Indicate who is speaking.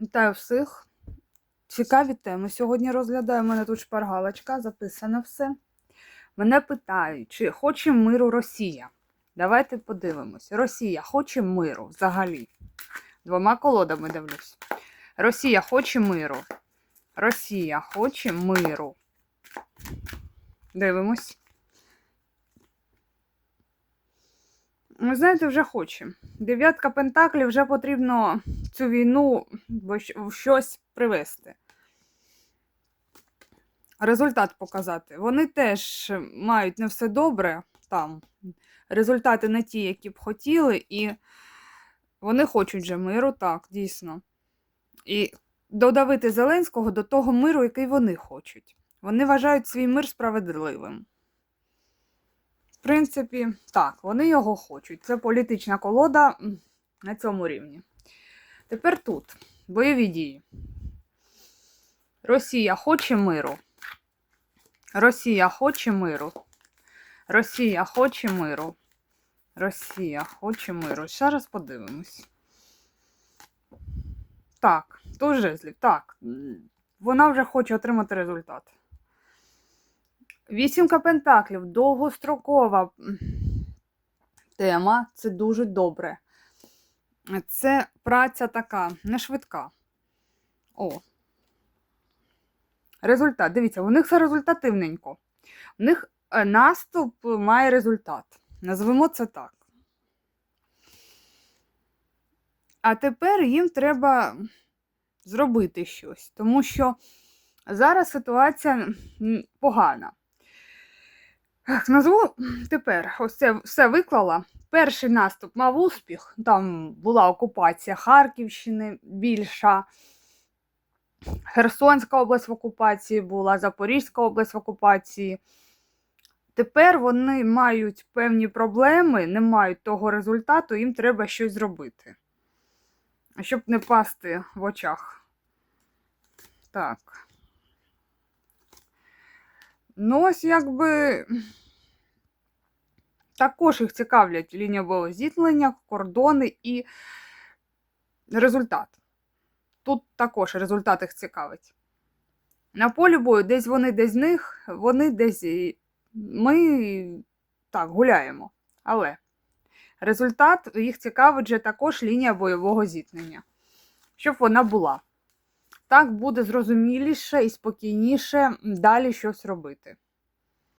Speaker 1: Вітаю всіх. Цікаві теми. Сьогодні розглядаю. У мене тут шпаргалочка, записано все. Мене питають, чи хоче миру Росія. Давайте подивимось. Росія хоче миру взагалі. Двома колодами дивлюсь. Росія хоче миру. Росія хоче миру. Дивимось. Ви знаєте, вже хоче. Дев'ятка Пентаклів вже потрібно цю війну в щось привести. Результат показати. Вони теж мають не все добре там. Результати не ті, які б хотіли, і вони хочуть же миру, так, дійсно. І додавити Зеленського до того миру, який вони хочуть. Вони вважають свій мир справедливим. Принципі, так, вони його хочуть. Це політична колода на цьому рівні. Тепер тут бойові дії. Росія хоче миру. Росія хоче миру. Росія хоче миру. Росія хоче миру. Ще раз подивимось. Так, тут жезлів. Так. Вона вже хоче отримати результат. Вісімка пентаклів довгострокова тема. Це дуже добре. Це праця така, не швидка. О. Результат. Дивіться, у них все результативненько. У них е, наступ має результат. Назвемо це так. А тепер їм треба зробити щось, тому що зараз ситуація погана. Назву тепер ось це все виклала. Перший наступ мав успіх. Там була окупація Харківщини більша. Херсонська область в окупації була, Запорізька область в окупації. Тепер вони мають певні проблеми, не мають того результату, їм треба щось зробити. Щоб не пасти в очах. Так. Ну, ось якби також їх цікавлять лінія бойового зіткнення, кордони і результат. Тут також результат їх цікавить. На полі бою десь вони, десь них, вони десь ми так гуляємо. Але результат їх цікавить вже також лінія бойового зіткнення. Щоб вона була. Так буде зрозуміліше і спокійніше далі щось робити.